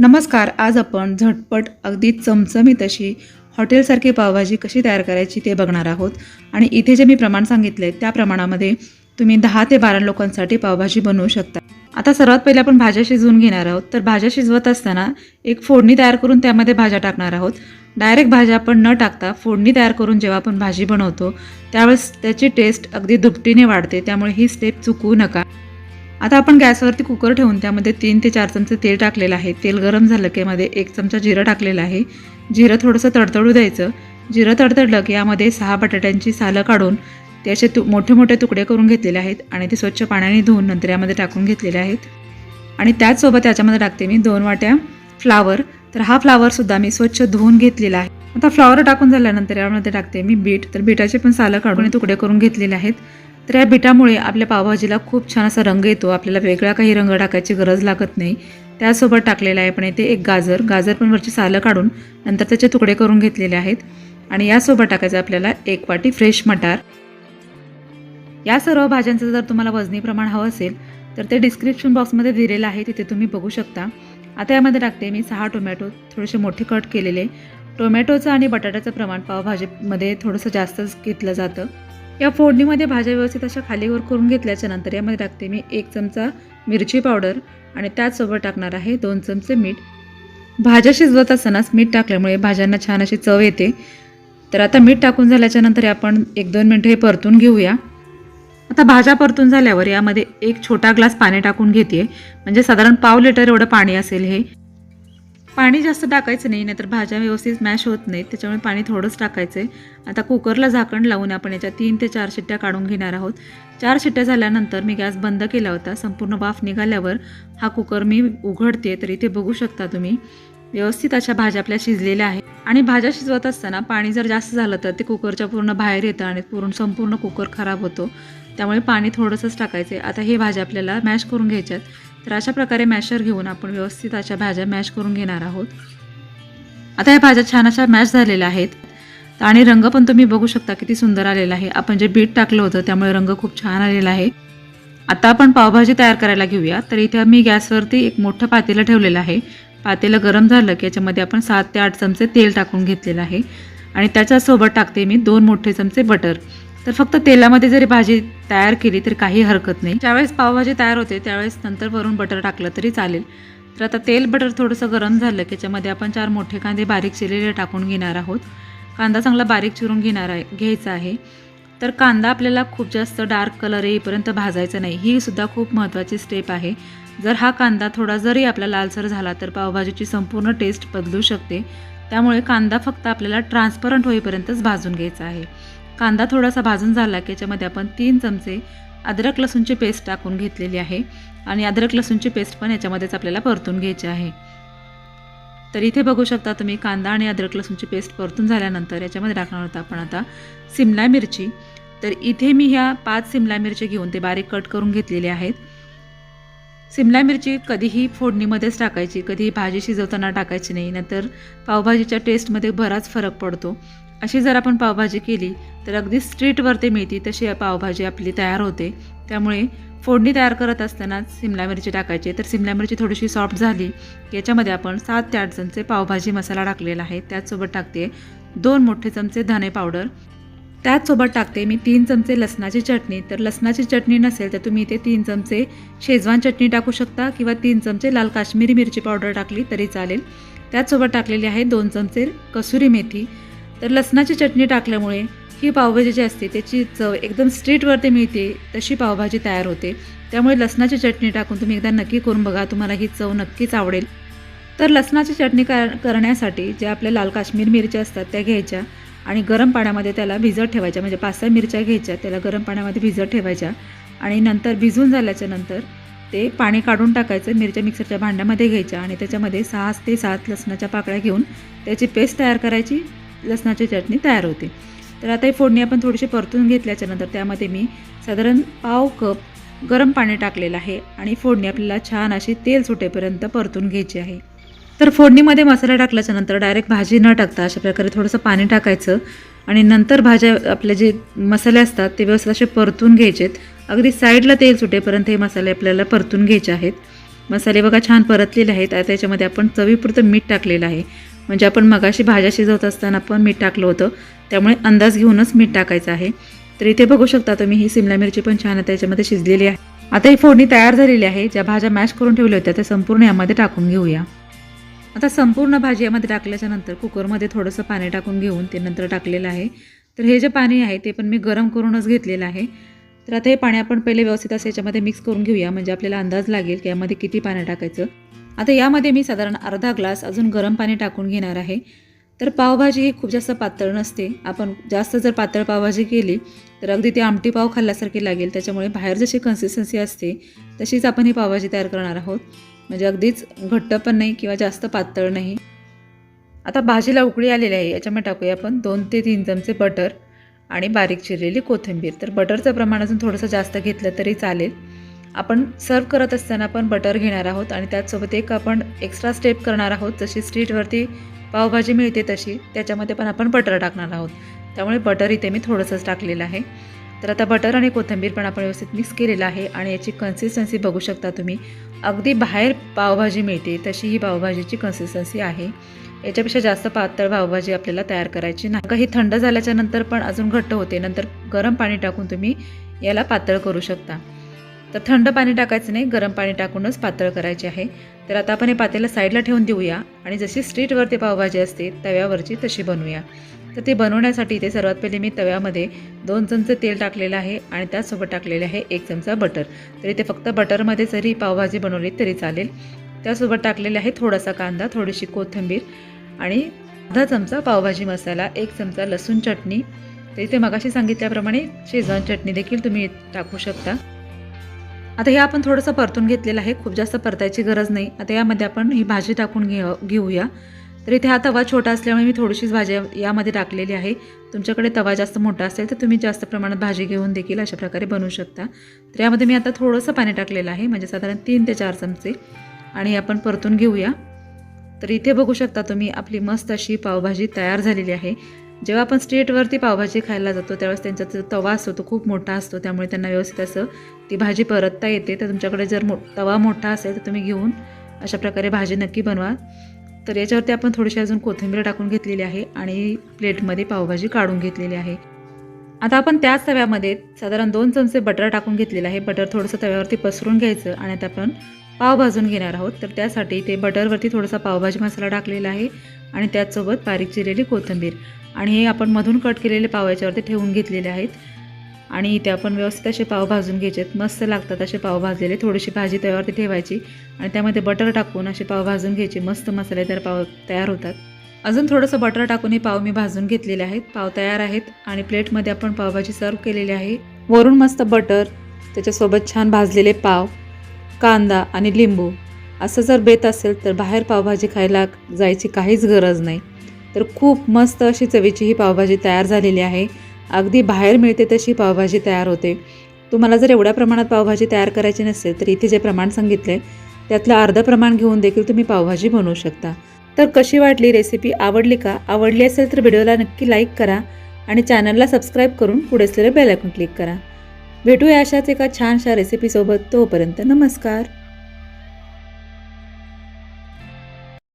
नमस्कार आज आपण झटपट अगदी चमचमीत अशी हॉटेलसारखी पावभाजी कशी तयार करायची ते बघणार आहोत. आणि इथे जे मी प्रमाण सांगितले त्या प्रमाणामध्ये तुम्ही दहा ते बारा लोकांसाठी पावभाजी बनवू शकता. आता सर्वात पहिले आपण भाज्या शिजवून घेणार आहोत. तर भाज्या शिजवत असताना एक फोडणी तयार करून त्यामध्ये भाज्या टाकणार आहोत. डायरेक्ट भाज्या आपण न टाकता फोडणी तयार करून जेव्हा आपण भाजी बनवतो त्यावेळेस त्याची टेस्ट अगदी दुपटीने वाढते. त्यामुळे ही स्टेप चुकवू नका. आता आपण गॅसवरती कुकर ठेवून त्यामध्ये तीन ते चार चमचे तेल टाकलेलं आहे. तेल गरम झालं की यामध्ये एक चमचा जिरं टाकलेलं आहे. जिरं थोडंसं तडतडू द्यायचं. जिरं तडतडलं की यामध्ये सहा बटाट्यांची सालं काढून त्याचे तु मोठे मोठे तुकडे करून घेतलेले आहेत आणि ते स्वच्छ पाण्याने धुवून नंतर यामध्ये टाकून घेतलेले आहेत. आणि त्याचसोबत याच्यामध्ये टाकते मी दोन वाट्या फ्लावर. तर हा फ्लावरसुद्धा मी स्वच्छ धुवून घेतलेला आहे. आता फ्लावर टाकून झाल्यानंतर यामध्ये टाकते मी बीट. तर बीटाचे पण सालं काढून तुकडे करून घेतलेले आहेत. तर या बिटामुळे आपल्या पावभाजीला खूप छान असा रंग येतो. आपल्याला वेगळा काही रंग टाकायची गरज लागत नाही. त्यासोबत टाकलेला आहे पण येथे एक गाजर. गाजर पण वरची सालं काढून नंतर त्याचे तुकडे करून घेतलेले आहेत. आणि यासोबत टाकायचं आपल्याला एक वाटी फ्रेश मटार. या सर्व भाज्यांचं जर तुम्हाला वजनी प्रमाण हवं असेल तर ते डिस्क्रिप्शन बॉक्समध्ये दिलेलं आहे. तिथे तुम्ही बघू शकता. आता यामध्ये टाकते मी सहा टोमॅटो थोडेसे मोठे कट केलेले. टोमॅटोचं आणि बटाट्याचं प्रमाण पावभाजीमध्ये थोडंसं जास्तच घेतलं जातं. या फोडणीमध्ये भाज्या व्यवस्थित अशा खालीवर करून घेतल्याच्या नंतर यामध्ये टाकते मी एक चमचा मिरची पावडर आणि त्याचसोबत टाकणार आहे दोन चमचे मीठ. भाज्या शिजवत असतानाच मीठ टाकल्यामुळे भाज्यांना छान अशी चव येते. तर आता मीठ टाकून झाल्याच्यानंतर आपण एक दोन मिनटं हे परतून घेऊया. आता भाज्या परतून झाल्यावर यामध्ये एक छोटा ग्लास पाणी टाकून घेते म्हणजे साधारण पाव लिटर एवढं पाणी असेल हे. पाणी जास्त टाकायचं नाही नाहीतर भाज्या व्यवस्थित मॅश होत नाहीत त्याच्यामुळे पाणी थोडंच टाकायचं आहे आता कुकरला झाकण लावून आपण याच्या तीन ते चार शिट्ट्या काढून घेणार आहोत. चार शिट्ट्या झाल्यानंतर मी गॅस बंद केला होता. संपूर्ण वाफ निघाल्यावर हा कुकर मी उघडते तर इथे बघू शकता तुम्ही. व्यवस्थित अशा भाज्या आपल्या शिजलेल्या आहेत. आणि भाज्या शिजवत असताना पाणी जर जास्त झालं तर ते कुकरच्या पूर्ण बाहेर येतं आणि पूर्ण संपूर्ण कुकर खराब होतो. त्यामुळे पाणी थोडंसंच टाकायचं आहे आता हे भाज्या आपल्याला मॅश करून घ्यायच्यात. तर अशा प्रकारे मॅशर घेऊन आपण व्यवस्थित अशा भाज्या मॅश करून घेणार आहोत. आता या भाज्या छान अशा मॅश झालेल्या आहेत. आणि रंग पण तुम्ही बघू शकता किती सुंदर आलेला आहे. आपण जे बीट टाकलं होतं त्यामुळे रंग खूप छान आलेला आहे. आता आपण पावभाजी तयार करायला घेऊया. तर इथे मी गॅसवरती एक मोठं पातेलं ठेवलेलं आहे. पातेलं गरम झालं की याच्यामध्ये आपण सात ते आठ चमचे तेल टाकून घेतलेलं आहे. आणि त्याच्यासोबत टाकते मी दोन मोठे चमचे बटर. तर फक्त तेलामध्ये जरी भाजी तयार केली तर काही हरकत नाही. ज्यावेळेस पावभाजी तयार होते त्यावेळेस नंतर वरून बटर टाकलं तरी चालेल. तर आता तेल बटर थोडंसं गरम झालं की आपण चार मोठे कांदे बारीक चिरलेले टाकून घेणार आहोत. कांदा चांगला बारीक चिरून घेणार आहे घ्यायचा आहे. तर कांदा आपल्याला खूप जास्त डार्क कलर येईपर्यंत भाजायचा नाही. ही सुद्धा खूप महत्त्वाची स्टेप आहे. जर हा कांदा थोडा जरी आपला लालसर झाला तर पावभाजीची संपूर्ण टेस्ट बदलू शकते. त्यामुळे कांदा फक्त आपल्याला ट्रान्सपरंट होईपर्यंतच भाजून घ्यायचा आहे. कांदा थोडासा भाजून झाला की याच्यामध्ये आपण तीन चमचे अद्रक लसूणची पेस्ट टाकून घेतलेली आहे. आणि अद्रक लसूणची पेस्ट पण याच्यामध्येच आपल्याला परतून घ्यायची आहे. तर इथे बघू शकता तुम्ही कांदा आणि अद्रक लसूणची पेस्ट परतून झाल्यानंतर याच्यामध्ये टाकणार होता आपण आता सिमला मिरची. तर इथे मी ह्या पाच सिमला मिरची घेऊन ते बारीक कट करून घेतलेले आहेत. सिमला मिरची कधीही फोडणीमध्येच टाकायची कधीही भाजी शिजवताना टाकायची नाही. नंतर पावभाजीच्या टेस्टमध्ये बराच फरक पडतो. अशी जर आपण पावभाजी केली तर अगदी स्ट्रीटवरती मिळती तशी पावभाजी आपली तयार होते. त्यामुळे फोडणी तयार करत असताना सिमला मिरची टाकायची. तर सिमला मिरची थोडीशी सॉफ्ट झाली याच्यामध्ये आपण सात ते आठ चमचे पावभाजी मसाला टाकलेला आहे. त्याचसोबत टाकते दोन मोठे चमचे धने पावडर. त्याचसोबत टाकते मी तीन चमचे लसणाची चटणी. तर लसणाची चटणी नसेल तर तुम्ही इथे तीन चमचे शेजवान चटणी टाकू शकता किंवा तीन चमचे लाल काश्मीरी मिरची पावडर टाकली तरी चालेल. त्याचसोबत टाकलेली आहे दोन चमचे कसुरी मेथी. तर लसणाची चटणी टाकल्यामुळे ही पावभाजी जी असते त्याची चव एकदम स्ट्रीटवरती मिळते तशी पावभाजी तयार होते. त्यामुळे लसणाची चटणी टाकून तुम्ही एकदा नक्की करून बघा तुम्हाला ही चव नक्कीच आवडेल. तर लसणाची चटणी कर करण्यासाठी ज्या आपल्या लाल काश्मीर मिरच्या असतात त्या घ्यायच्या आणि गरम पाण्यामध्ये त्याला भिजत ठेवायच्या. म्हणजे पाच सहा मिरच्या घ्यायच्या त्याला गरम पाण्यामध्ये भिजत ठेवायच्या आणि नंतर भिजून झाल्याच्यानंतर ते पाणी काढून टाकायचं मिरच्या मिक्सरच्या भांड्यामध्ये घ्यायच्या आणि त्याच्यामध्ये सहा ते सात लसणाच्या पाकळ्या घेऊन त्याची पेस्ट तयार करायची. लसणाची चटणी तयार होते. तर आता ही फोडणी आपण थोडीशी परतून घेतल्याच्यानंतर त्यामध्ये मी साधारण पाव कप गरम पाणी टाकलेलं आहे आणि फोडणी आपल्याला छान अशी तेल सुटेपर्यंत परतून घ्यायची आहे. तर फोडणीमध्ये मसाला टाकल्याच्यानंतर डायरेक्ट भाजी न टाकता अशा प्रकारे थोडंसं पाणी टाकायचं आणि नंतर भाज्या आपले जे मसाले असतात ते व्यवस्थित असे परतून घ्यायचेत अगदी साईडला तेल सुटेपर्यंत हे मसाले आपल्याला परतून घ्यायचे आहेत. मसाले बघा छान परतलेले आहेत. आता त्याच्यामध्ये आपण चवीपुरतं मीठ टाकलेलं आहे. म्हणजे आपण मगाशी भाज्या शिजवत असताना पण मीठ टाकलं होतं. त्यामुळे अंदाज घेऊनच मीठ टाकायचं आहे. तर इथे बघू शकता तुम्ही ही सिमला मिरची पण छान त्याच्यामध्ये शिजलेली आहे. आता ही फोडणी तयार झालेली आहे. ज्या भाज्या मॅश करून ठेवल्या होत्या त्या संपूर्ण यामध्ये टाकून घेऊया. आता संपूर्ण भाजी यामध्ये टाकल्याच्या नंतर कुकरमध्ये थोडंसं पाणी टाकून घेऊन ते नंतर टाकलेलं आहे. तर हे जे पाणी आहे ते पण मी गरम करूनच घेतलेलं आहे. तर आता हे पाणी आपण पहिले व्यवस्थित असं याच्यामध्ये मिक्स करून घेऊया. म्हणजे आपल्याला अंदाज लागेल की यामध्ये किती पाणी टाकायचं. आता यामध्ये मी साधारण अर्धा ग्लास अजून गरम पाणी टाकून घेणार आहे. तर पावभाजी ही खूप जास्त पातळ नसते. आपण जास्त जर पातळ पावभाजी केली तर अगदी ती आमटी पाव खाल्ल्यासारखी लागेल. त्याच्यामुळे बाहेर जशी कन्सिस्टन्सी असते तशीच आपण ही पावभाजी तयार करणार आहोत. म्हणजे अगदीच घट्ट पण नाही किंवा जास्त पातळ नाही. आता भाजीला उकळी आलेली आहे. याच्यामध्ये टाकूया आपण दोन ते तीन चमचे बटर आणि बारीक चिरलेली कोथिंबीर. तर बटरचं प्रमाण अजून थोडंसं जास्त घेतलं तरी चालेल. आपण सर्व करत असताना आपण बटर घेणार आहोत आणि त्याचसोबत एक आपण एक्स्ट्रा स्टेप करणार आहोत. जशी स्ट्रीटवरती पावभाजी मिळते तशी त्याच्यामध्ये पण आपण बटर टाकणार आहोत. त्यामुळे बटर इथे मी थोडंसंच टाकलेलं आहे. तर आता बटर आणि कोथिंबीर पण आपण व्यवस्थित मिक्स केलेलं आहे आणि याची कन्सिस्टन्सी बघू शकता तुम्ही. अगदी बाहेर पावभाजी मिळते तशी ही पावभाजीची कन्सिस्टन्सी आहे. याच्यापेक्षा जास्त पातळ पावभाजी आपल्याला तयार करायची नाही. का ही थंड झाल्याच्यानंतर पण अजून घट्ट होते. नंतर गरम पाणी टाकून तुम्ही याला पातळ करू शकता. तर थंड पाणी टाकायचं नाही गरम पाणी टाकूनच पातळ करायचे आहे. तर आता आपण हे पातेला साईडला ठेवून देऊया आणि जशी स्ट्रीटवरती पावभाजी असते तव्यावरची तशी बनवूया. तर ते बनवण्यासाठी इथे सर्वात पहिले मी तव्यामध्ये दोन चमचे तेल टाकलेलं आहे आणि त्याचसोबत टाकलेले आहे एक चमचा बटर. तर इथे फक्त बटरमध्ये जरी पावभाजी बनवली तरी चालेल. त्यासोबत टाकलेले आहे थोडासा कांदा थोडीशी कोथिंबीर आणि अर्धा चमचा पावभाजी मसाला एक चमचा लसूण चटणी. तर इथे मगाशी सांगितल्याप्रमाणे शेजवान चटणी देखील तुम्ही टाकू शकता. आता हे आपण थोडंसं परतून घेतलेलं आहे. खूप जास्त परतायची गरज नाही. आता यामध्ये आपण ही भाजी टाकून घे घेऊया. तर इथे हा तवा छोटा असल्यामुळे मी थोडीशीच भाजी यामध्ये टाकलेली आहे. तुमच्याकडे तवा जास्त मोठा असेल तर तुम्ही जास्त प्रमाणात भाजी घेऊन देखील अशा प्रकारे बनवू शकता. तर यामध्ये मी आता थोडंसं पाणी टाकलेलं आहे म्हणजे साधारण तीन ते चार चमचे. आणि आपण परतून घेऊया. तर इथे बघू शकता तुम्ही आपली मस्त अशी पावभाजी तयार झालेली आहे. जेव्हा आपण स्ट्रीटवरती पावभाजी खायला जातो त्यावेळेस त्यांचा जो तवा असतो तो खूप मोठा असतो. त्यामुळे त्यांना व्यवस्थित असं ती भाजी परतता येते. तर तुमच्याकडे जर मो तवा मोठा असेल तर तुम्ही घेऊन अशा प्रकारे भाजी नक्की बनवा. तर याच्यावरती आपण थोडीशी अजून कोथिंबीर टाकून घेतलेली आहे आणि प्लेटमध्ये पावभाजी काढून घेतलेली आहे. आता आपण त्याच तव्यामध्ये साधारण दोन चमचे बटर टाकून घेतलेलं आहे. बटर थोडंसं तव्यावरती पसरून घ्यायचं आणि आता आपण पाव भाजून घेणार आहोत. तर त्यासाठी ते बटरवरती थोडासा पावभाजी मसाला टाकलेला आहे आणि त्याचसोबत बारीक चिरलेली कोथिंबीर. आणि हे आपण मधून कट केलेले पाव याच्यावरती ठेवून घेतलेले आहेत. आणि इथे आपण व्यवस्थित असे पाव भाजून घ्यायचे मस्त लागतात असे पाव भाजलेले. थोडीशी भाजी तव्यावरती ठेवायची. आणि त्यामध्ये बटर टाकून असे पाव भाजून घ्यायचे. मस्त मसालेदार पाव तयार होतात. अजून थोडंसं बटर टाकून हे पाव मी भाजून घेतलेले आहेत. पाव तयार आहेत. आणि प्लेटमध्ये आपण पावभाजी सर्व केलेली आहे. वरून मस्त बटर त्याच्यासोबत छान भाजलेले पाव कांदा आणि लिंबू. असं जर बेत असेल तर बाहेर पावभाजी खायला जायची काहीच गरज नाही. तर खूप मस्त अशी चवीची ही पावभाजी तयार झालेली आहे. अगदी बाहेर मिळते तशी पावभाजी तयार होते. तुम्हाला जर एवढ्या प्रमाणात पावभाजी तयार करायची नसेल तर इथे जे प्रमाण सांगितलं आहे त्यातलं अर्धं प्रमाण घेऊन देखील तुम्ही पावभाजी बनवू शकता. तर कशी वाटली रेसिपी आवडली का? आवडली असेल तर व्हिडिओला नक्की लाईक करा आणि चॅनलला सबस्क्राईब करून पुढे असलेलं बेलायकून क्लिक करा. भेटूया अशाच एका छानशा रेसिपीसोबत तोपर्यंत नमस्कार.